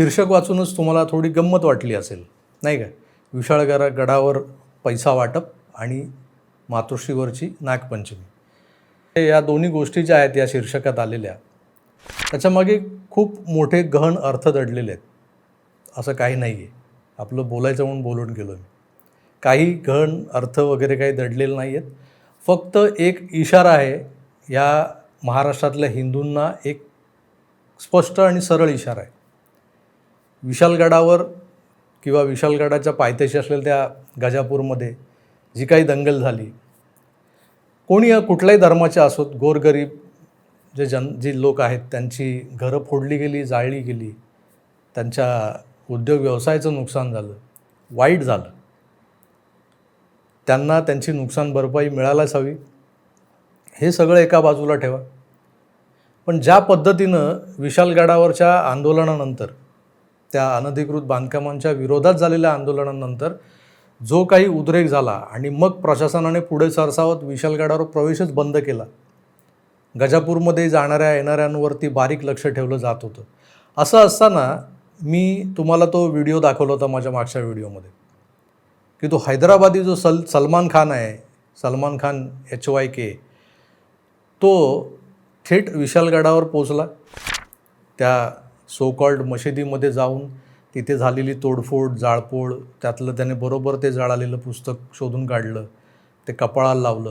शीर्षक वाचूनच तुम्हाला थोडी गंमत वाटली असेल नाही का? विशाळगरा गडावर पैसा वाटप आणि मातोश्रीवरची नागपंचमी. हे या दोन्ही गोष्टी ज्या आहेत या शीर्षकात आलेल्या त्याच्यामागे खूप मोठे गहन अर्थ दडलेले आहेत. असं काही नाही आहे आपलं बोलायचं म्हणून बोलून गेलो मी. काही गहन अर्थ वगैरे काही दडलेले नाही आहेत फक्त एक इशारा आहे या महाराष्ट्रातल्या हिंदूंना एक स्पष्ट आणि सरळ इशारा आहे. विशालगडावर किंवा विशालगडाच्या पायथ्याशी असलेल्या त्या गजापूरमध्ये जी काही दंगल झाली कोणी कुठल्याही धर्माचे असोत गोरगरीब जे जन जे लोक आहेत त्यांची घरं फोडली गेली जाळली गेली त्यांच्या उद्योग व्यवसायाचं नुकसान झालं वाईट झालं त्यांना त्यांची नुकसान भरपाई मिळायलाच हवी. हे सगळं एका बाजूला ठेवा. पण ज्या पद्धतीनं विशालगडावरच्या आंदोलनानंतर त्या अनधिकृत बांधकामांच्या विरोधात झालेल्या आंदोलनानंतर जो काही उद्रेक झाला आणि मग प्रशासनाने पुढे सरसावत विशालगडावर प्रवेशच बंद केला. गजापूरमध्ये जाणाऱ्या येणाऱ्यांवरती बारीक लक्ष ठेवलं जात होतं. असं असताना मी तुम्हाला तो व्हिडिओ दाखवला होता माझ्या मागच्या व्हिडिओमध्ये. की तो हैदराबादी जो सल सलमान खान आहे Salman Khan H Y K तो थेट विशालगडावर पोचला त्या सो कॉल्ड मशिदीमध्ये जाऊन तिथे झालेली तोडफोड जाळपोळ त्यातलं त्याने बरोबर ते जळालेलं पुस्तक शोधून काढलं ते कपाळाला लावलं.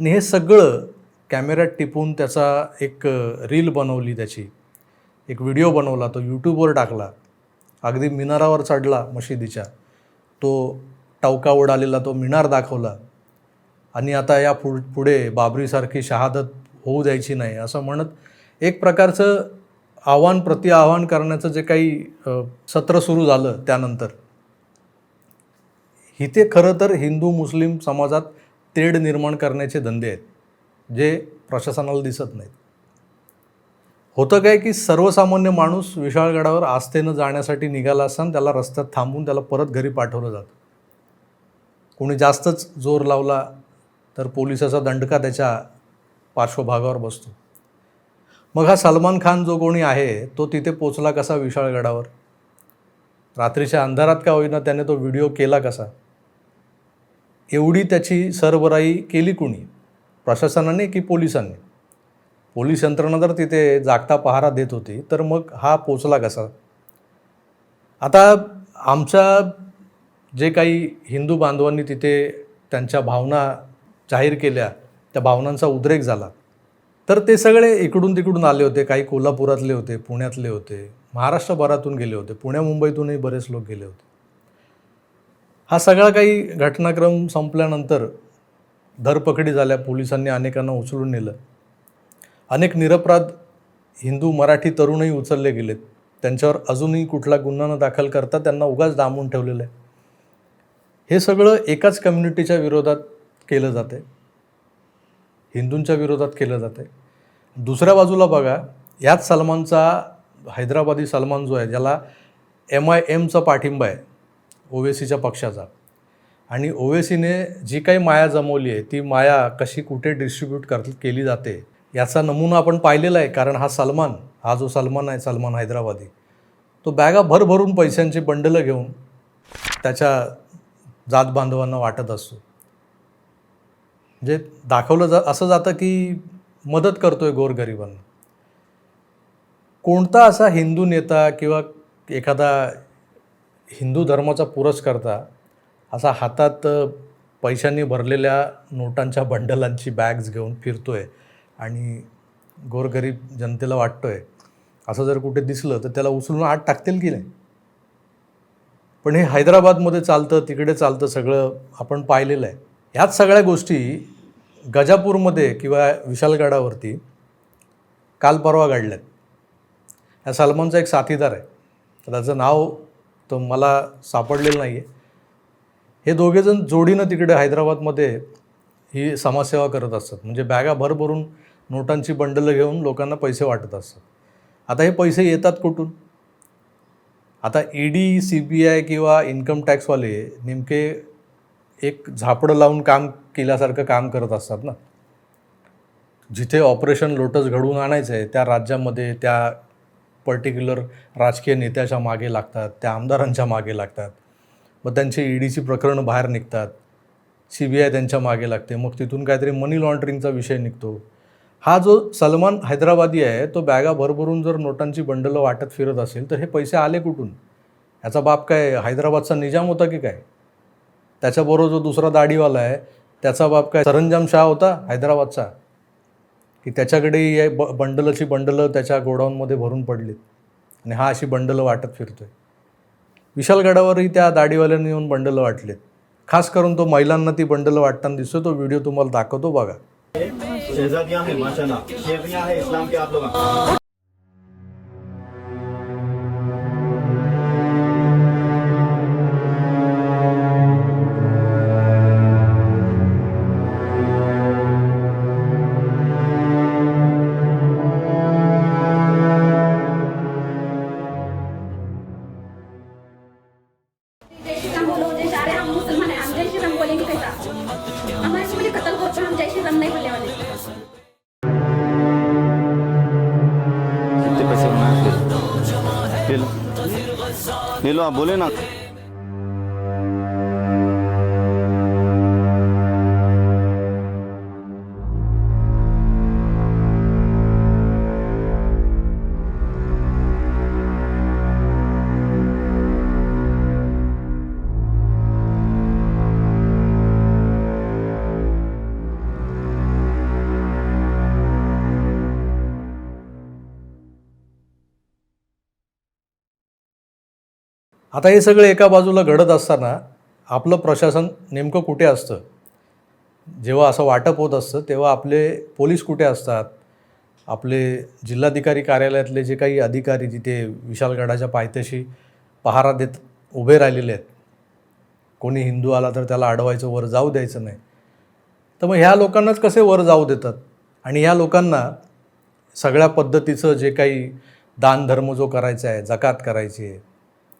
आणि हे सगळं कॅमेऱ्यात टिपून त्याचा एक रील बनवली त्याची. एक व्हिडिओ बनवला तो यूट्यूबवर टाकला. अगदी मिनारावर चढला मशिदीच्या. तो टवका उडालेला तो मिनार दाखवला. आणि आता या पुढ पुढे बाबरीसारखी शहादत होऊ द्यायची नाही असं म्हणत एक प्रकारचं आव्हान प्रति आव्हान करण्याचं जे काही सत्र सुरू झालं त्यानंतर इथे खरं तर हिंदू मुस्लिम समाजात तेढ निर्माण करण्याचे धंदे आहेत जे प्रशासनाला दिसत नाहीत. होतं काय की सर्वसामान्य माणूस विशाळगडावर आस्थेनं जाण्यासाठी निघाला असताना त्याला रस्त्यात थांबून त्याला परत घरी पाठवलं जातं. कोणी जास्तच जोर लावला तर पोलिसाचा दंडका त्याच्या पार्श्वभागावर बसतो. मग हा सलमान खान जो कोणी आहे तो तिथे पोचला कसा विशाळगडावर? रात्रीच्या अंधारात का होईना त्याने तो व्हिडिओ केला कसा? एवढी त्याची सरबराई केली कुणी? प्रशासनाने की पोलिसांनी? पोलीस यंत्रणा जर तिथे जागता पहारा देत होती तर मग हा पोचला कसा? आता आमच्या जे काही हिंदू बांधवांनी तिथे त्यांच्या भावना जाहीर केल्या त्या भावनांचा उद्रेक झाला. तर ते सगळे इकडून तिकडून आले होते काही कोल्हापुरातले होते पुण्यातले होते महाराष्ट्रभरातून गेले होते पुण्या मुंबईतूनही बरेच लोक गेले होते. हा सगळा काही घटनाक्रम संपल्यानंतर धरपकडी झाल्या पोलिसांनी अनेकांना उचलून नेलं. अनेक निरपराध हिंदू मराठी तरुणही उचलले गेलेत. त्यांच्यावर अजूनही कुठला गुन्हा न दाखल करता त्यांना उगाच डांबून ठेवलेलं आहे. हे सगळं एकाच कम्युनिटीच्या विरोधात केलं जाते हिंदूंच्या विरोधात केलं जाते दुसऱ्या बाजूला बघा याच सलमानचा हैदराबादी सलमान जो आहे ज्याला एम आय एमचा पाठिंबा आहे ओवेसीच्या पक्षाचा. आणि ओवेसीने जी काही माया जमवली आहे ती माया कशी कुठे डिस्ट्रीब्यूट कर केली जाते याचा नमुना आपण पाहिलेला आहे कारण हा सलमान हा जो सलमान आहे सलमान हैदराबादी तो बॅगा भरभरून पैशांची बंडलं घेऊन त्याच्या जात बांधवांना वाटत असतो. म्हणजे दाखवलं जा असं जातं की मदत करतोय गोरगरिबांना. कोणता असा हिंदू नेता किंवा एखादा हिंदू धर्माचा पुरस्कर्ता असा हातात पैशांनी भरलेल्या नोटांच्या बंडलांची बॅग्स घेऊन फिरतो आहे आणि गोरगरीब जनतेला वाटतोय असं जर कुठे दिसलं तर त्याला उचलून आत टाकतील की नाही? पण हे हैदराबादमध्ये चालतं तिकडे चालतं सगळं आपण पाहिलेलं आहे. ह्याच सगळ्या गोष्टी गजापूरमध्ये किंवा विशालगडावरती काल परवा घडल्यात ह्या सलमानचा एक साथीदार आहे. त्याचं नाव तर मला सापडलेलं नाही आहे हे दोघेजण जोडीनं तिकडे हैदराबादमध्ये ही समाजसेवा करत असतात. म्हणजे बॅगा भरभरून नोटांची बंडलं घेऊन लोकांना पैसे वाटत असतात. आता हे पैसे येतात कुठून? आता E D C B I किंवा इन्कम टॅक्सवाले नेमके एक झापडं लावून काम केल्यासारखं काम करत असतात ना. जिथे ऑपरेशन लोटस घडवून आणायचं आहे त्या राज्यामध्ये त्या पर्टिक्युलर राजकीय नेत्याच्या मागे लागतात त्या आमदारांच्या मागे लागतात. मग त्यांची ईडीची प्रकरणं बाहेर निघतात. सी बी आय त्यांच्या मागे लागते. मग तिथून काहीतरी मनी लॉन्ड्रिंगचा विषय निघतो. हा जो सलमान हैदराबादी आहे तो बॅगा भरभरून जर नोटांची बंडलं वाटत फिरत असेल तर हे पैसे आले कुठून? याचा बाप काय हैदराबादचा निजाम होता की काय? त्याच्याबरोबर जो दुसरा दाढीवाला आहे त्याचा बाप काय सरंजाम शाह होता? हैदराबादचा. की त्याच्याकडे हे ब बंडलची बंडलं त्याच्या गोडाऊनमध्ये भरून पडलीत. आणि हा अशी बंडलं वाटत फिरतोय. विशालगडावरही त्या दाढीवाल्याने येऊन बंडलं वाटलेत. खास करून तो महिलांना ती बंडलं वाटताना दिसतो तो व्हिडिओ तुम्हाला दाखवतो बघा. बोले ना. आता हे सगळं एका बाजूला घडत असताना आपलं प्रशासन नेमकं कुठे असतं? जेव्हा असं वाटप होत असतं तेव्हा आपले पोलीस कुठे असतात? आपले जिल्हाधिकारी कार्यालयातले जे काही अधिकारी जिथे विशालगडाच्या पायथ्याशी पहारा देत उभे राहिलेले आहेत कोणी हिंदू आला तर त्याला अडवायचं वर जाऊ द्यायचं नाही. तर मग ह्या लोकांनाच कसे वर जाऊ देतात? आणि ह्या लोकांना सगळ्या पद्धतीचं जे काही दानधर्म जो करायचा आहे जकात करायची आहे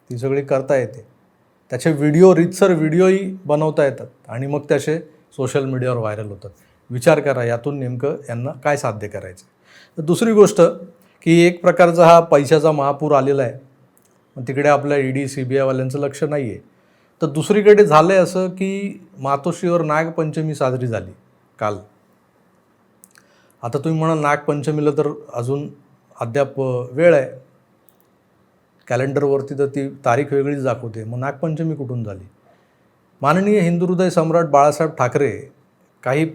ती सगळी करता येते. त्याचे व्हिडिओ रितसर व्हिडिओही बनवता येतात आणि मग त्याचे सोशल मीडियावर व्हायरल होतात. विचार करा यातून नेमकं यांना काय साध्य करायचं? तर दुसरी गोष्ट की एक प्रकारचा हा पैशाचा महापूर आलेला आहे. मग तिकडे आपल्या ईडी सी बी आयवाल्यांचं लक्ष नाही आहे तर दुसरीकडे झालं आहे असं की मातोश्रीवर नागपंचमी साजरी झाली काल. आता तुम्ही म्हणाल नागपंचमीला तर अजून अद्याप वेळ आहे. कॅलेंडरवरती तर ती तारीख वेगळीच दाखवते. मग नागपंचमी कुठून झाली? माननीय हिंदू हृदय सम्राट बाळासाहेब ठाकरे काही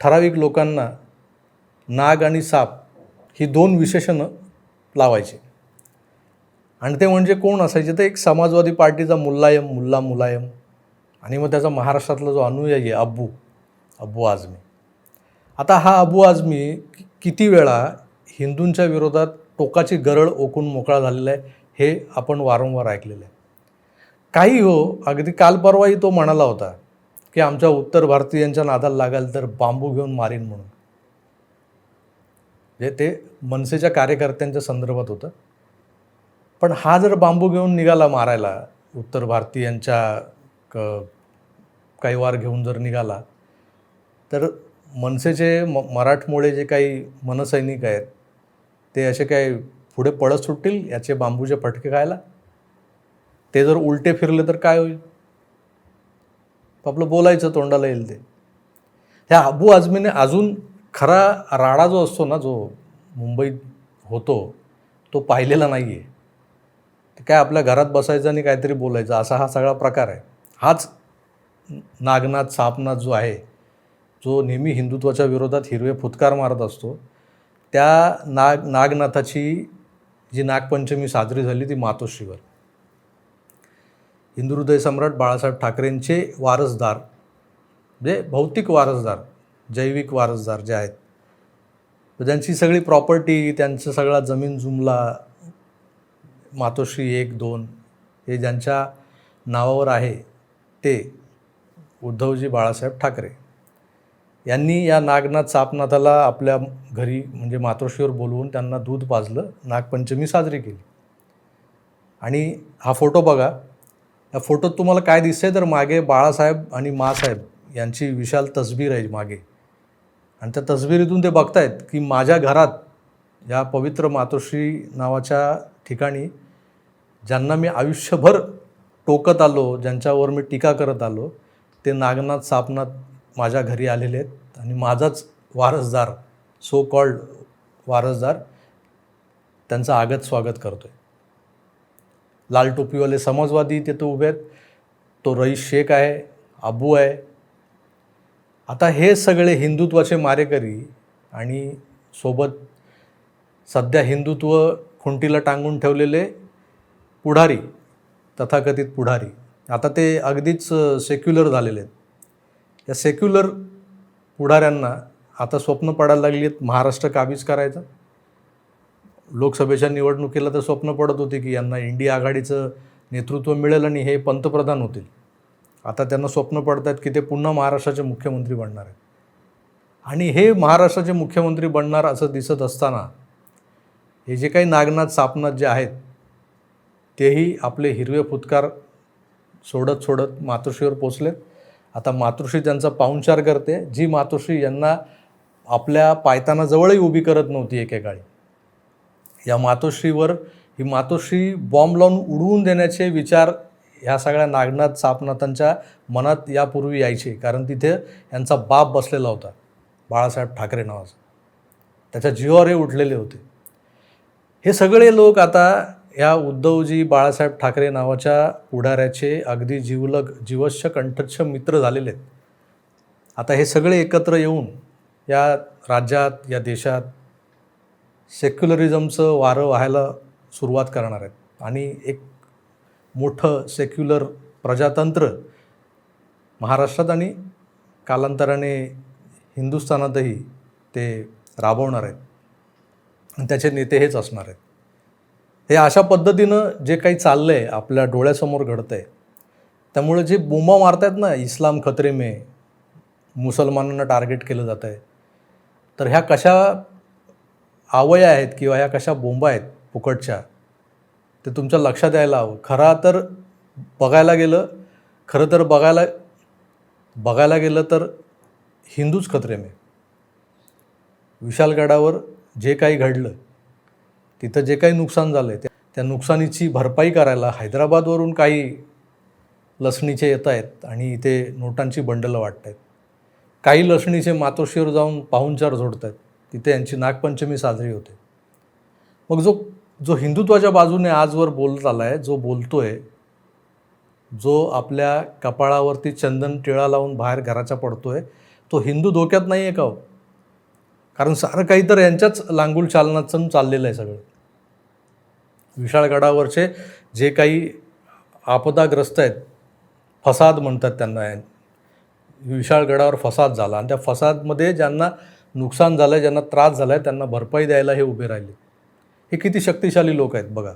ठराविक लोकांना नाग आणि साप ही दोन विशेषणं लावायचे. आणि ते म्हणजे कोण असायचे? तर एक समाजवादी पार्टीचा मुल्लायम मुल्ला मुलायम आणि मग त्याचा महाराष्ट्रातला जो अनुयायी आहे अब्बू अब्बू आझमी. आता हा अबू आझमी किती वेळा हिंदूंच्या विरोधात टोकाची गरळ ओकून मोकळा झालेला आहे हे आपण वारंवार ऐकलेलं आहे. काही हो अगदी काल परवाही तो म्हणाला होता की आमच्या उत्तर भारतीयांच्या नादाला लागाल तर बांबू घेऊन मारीन म्हणून. म्हणजे ते मनसेच्या कार्यकर्त्यांच्या संदर्भात होतं. पण हा जर बांबू घेऊन निघाला मारायला उत्तर भारतीयांच्या क काही वार घेऊन जर निघाला तर मनसेचे म मराठमोळे जे काही मनसैनिक आहेत ते असे काय पुढे पळत सुटतील याचे बांबूचे फटके खायला? ते जर उलटे फिरले तर काय होईल? आपलं बोलायचं तोंडाला येईल ते. ह्या अबू आझमीने अजून खरा राडा जो असतो ना जो मुंबईत होतो तो पाहिलेला नाही आहे ते काय आपल्या घरात बसायचं आणि काहीतरी बोलायचं असा हा सगळा प्रकार आहे. हाच नागनाथ सापनाथ जो आहे जो नेहमी हिंदुत्वाच्या विरोधात हिरवे फुतकार मारत असतो त्या नाग नागनाथाची जी नागपंचमी साजरी झाली ती मातोश्रीवर. हिंदू हृदय सम्राट बाळासाहेब ठाकरेंचे वारसदार म्हणजे भौतिक वारसदार जैविक वारसदार जे आहेत. त्यांची सगळी प्रॉपर्टी त्यांचा सगळा जमीन जुमला मातोश्री एक दोन हे ज्यांच्या नावावर आहे ते उद्धवजी बाळासाहेब ठाकरे. यांनी या नागनाथ सापनाथाला आपल्या घरी म्हणजे मातोश्रीवर बोलवून त्यांना दूध पाजलं नागपंचमी साजरी केली. आणि हा फोटो बघा. या फोटोत तुम्हाला काय दिसतंय? तर मागे बाळासाहेब आणि मासाहेब यांची विशाल तसबीर आहे मागे. आणि त्या तसबिरीतून ते बघतायत की माझ्या घरात या पवित्र मातोश्री नावाच्या ठिकाणी ज्यांना मी आयुष्यभर टोकत आलो ज्यांच्यावर मी टीका करत आलो ते नागनाथ सापनाथ माझ्या घरी आलेले आहेत. आणि माझाच वारसदार सो कॉल्ड वारसदार त्यांचं आगत स्वागत करतो आहे लाल टोपीवाले समाजवादी तिथं उभे आहेत. तो रईस शेख आहे अबू आहे. आता हे सगळे हिंदुत्वाचे मारेकरी आणि सोबत सध्या हिंदुत्व खुंटीला टांगून ठेवलेले पुढारी तथाकथित पुढारी. आता ते अगदीच सेक्युलर झालेले आहेत. या सेक्युलर पुढाऱ्यांना आता स्वप्न पडायला लागली आहेत. महाराष्ट्र काबीज करायचं? लोकसभेच्या निवडणुकीला तर स्वप्न पडत होते की यांना इंडिया आघाडीचं नेतृत्व मिळेल आणि हे पंतप्रधान होतील. आता त्यांना स्वप्न पडत आहेत की ते पुन्हा महाराष्ट्राचे मुख्यमंत्री बनणार आहेत. आणि हे महाराष्ट्राचे मुख्यमंत्री बनणार असं दिसत असताना हे जे काही नागनाथ सापनाथ जे आहेत तेही आपले हिरवे फुतकार सोडत सोडत मातोश्रीवर पोचलेत. आता मातोश्री त्यांचा पाहुणचार करते जी मातोश्री यांना आपल्या पायतानाजवळही उभी करत नव्हती एकेकाळी. या मातोश्रीवर ही मातोश्री बॉम्ब लावून उडवून देण्याचे विचार ह्या सगळ्या नागनाथ सापनाथांच्या मनात यापूर्वी यायचे कारण तिथे यांचा बाप बसलेला होता बाळासाहेब ठाकरे नावाचा. त्याच्या जीवावर हे उठलेले होते. हे सगळे लोक आता या उद्धवजी बाळासाहेब ठाकरे नावाच्या पुढाऱ्याचे अगदी जीवलग जीवश्य कंठच्छ मित्र झालेले आहेत. आता हे सगळे एकत्र येऊन या राज्यात या देशात सेक्युलरिझमचं वारं व्हायला सुरुवात करणार आहेत. आणि एक मोठं सेक्युलर प्रजातंत्र महाराष्ट्रात आणि कालांतराने हिंदुस्थानातही ते राबवणार आहेत. आणि त्याचे नेते हेच असणार आहेत. हे अशा पद्धतीनं जे काही चाललं आहे आपल्या डोळ्यासमोर घडतं आहे त्यामुळे जे बोंबा मारतायत ना इस्लाम खतरे मे मुसलमानांना टार्गेट केलं जात आहे तर ह्या कशा आवया आहेत किंवा ह्या कशा बोंबा आहेत फुकटच्या ते तुमच्या लक्षात यायला हवं. खरा तर बघायला गेलं खरं तर बघायला बघायला गेलं तर हिंदूच खतरे मे विशालगडावर जे काही घडलं तिथं जे काही नुकसान झालं आहे त्या नुकसानीची भरपाई करायला हैदराबादवरून काही लसणीचे येत आहेत आणि इथे नोटांची बंडलं वाटत आहेत. काही लसणीचे मातोश्रीवर जाऊन पाहुणचार जोडत आहेत. तिथे यांची नागपंचमी साजरी होते. मग जो जो हिंदुत्वाच्या बाजूने आजवर बोलत आला आहे जो बोलतो आहे जो आपल्या कपाळावरती चंदन टिळा लावून बाहेर घराचा पडतो आहे तो हिंदू धोक्यात नाही आहे का हो? कारण सारं काही तर यांच्याच लांगूल चालनाचं चाललेलं आहे सगळं. विशाळगडावरचे जे काही आपदाग्रस्त आहेत फसाद म्हणतात त्यांना. विशाळगडावर फसाद झाला आणि त्या फसादमध्ये ज्यांना नुकसान झालं आहे ज्यांना त्रास झाला आहे त्यांना भरपाई द्यायला हे उभे राहिले. हे किती शक्तिशाली लोक आहेत बघा.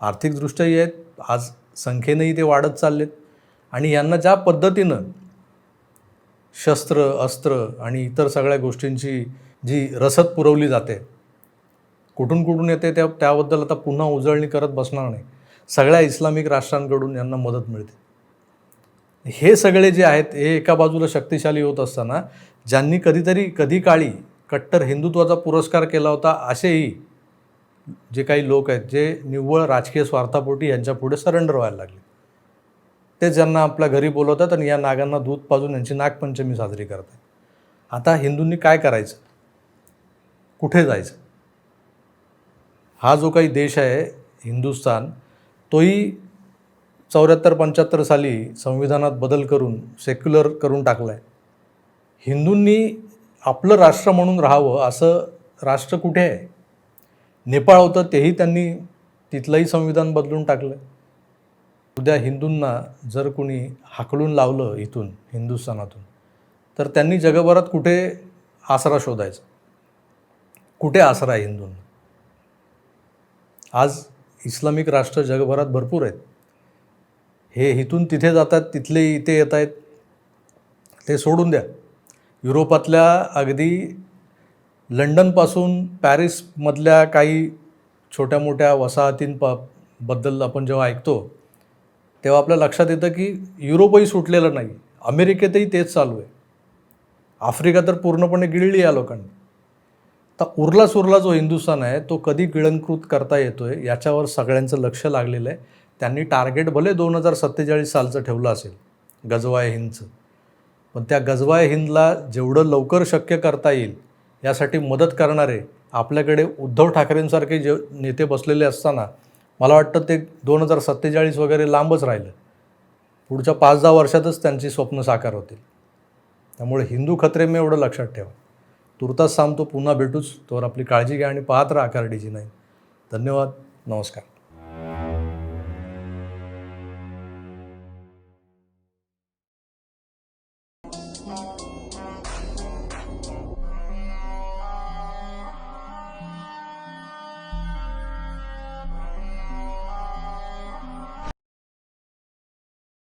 आर्थिकदृष्ट्याही आहेत आज संख्येनंही ते वाढत चाललेत. आणि यांना ज्या पद्धतीनं शस्त्र अस्त्र आणि इतर सगळ्या गोष्टींची जी रसद पुरवली जाते कुठून कुठून येते त्या त्याबद्दल आता पुन्हा उजळणी करत बसणार नाही. सगळ्या इस्लामिक राष्ट्रांकडून यांना मदत मिळते. हे सगळे जे आहेत हे एका बाजूला शक्तिशाली होत असताना ज्यांनी कधीतरी कधी काळी कट्टर हिंदुत्वाचा पुरस्कार केला होता असेही जे काही लोक आहेत जे निव्वळ राजकीय स्वार्थापोटी यांच्यापुढे सरेंडर व्हायला लागले. तेच ज्यांना आपल्या घरी बोलवतात आणि या नागांना दूध पाजून यांची नागपंचमी साजरी करतात. आता हिंदूंनी काय करायचं? कुठे जायचं? हा जो काही देश आहे हिंदुस्थान तोही चौऱ्याहत्तर पंच्याहत्तर साली संविधानात बदल करून सेक्युलर करून टाकला आहे हिंदूंनी आपलं राष्ट्र म्हणून राहावं असं राष्ट्र कुठे आहे? नेपाळ होतं तेही त्यांनी तिथलंही संविधान बदलून टाकलं उद्या हिंदूंना जर कुणी हाकलून लावलं इथून हिंदुस्थानातून तर त्यांनी जगभरात कुठे आसरा शोधायचा? कुठे आसरा आहे हिंदूंना? आज इस्लामिक राष्ट्र जगभरात भरपूर आहेत. हे इथून तिथे जातात तिथले इथे येत आहेत. ते सोडून द्या. युरोपातल्या अगदी लंडनपासून पॅरिसमधल्या काही छोट्या मोठ्या वसाहतींपबद्दल आपण जेव्हा ऐकतो तेव्हा आपल्या लक्षात येतं की युरोपही सुटलेलं नाही. अमेरिकेतही तेच चालू आहे. आफ्रिका तर पूर्णपणे गिळली या लोकांनी. तर उरला सुरला जो हिंदुस्थान आहे तो कधी गिळंकृत करता येतोय याच्यावर सगळ्यांचं लक्ष लागलेलं आहे. त्यांनी टार्गेट भले दोन हजार सत्तेचाळीस सालचं ठेवलं असेल गजवाय हिंदचं. पण त्या गजवाय हिंदला जेवढं लवकर शक्य करता येईल यासाठी मदत करणारे आपल्याकडे उद्धव ठाकरेंसारखे जे नेते बसलेले असताना मला वाटतं ते दोन हजार सत्तेचाळीस वगैरे लांबच राहिलं. पुढच्या पाच दहा वर्षातच त्यांची स्वप्न साकार होतील. त्यामुळे हिंदू खत्रे मी एवढं लक्षात ठेवा तुर्तास सांगतो पुन्हा भेटूच तोवर आपली काळजी घ्या आणि पाहत राहा कार्डीजी नाही धन्यवाद नमस्कार.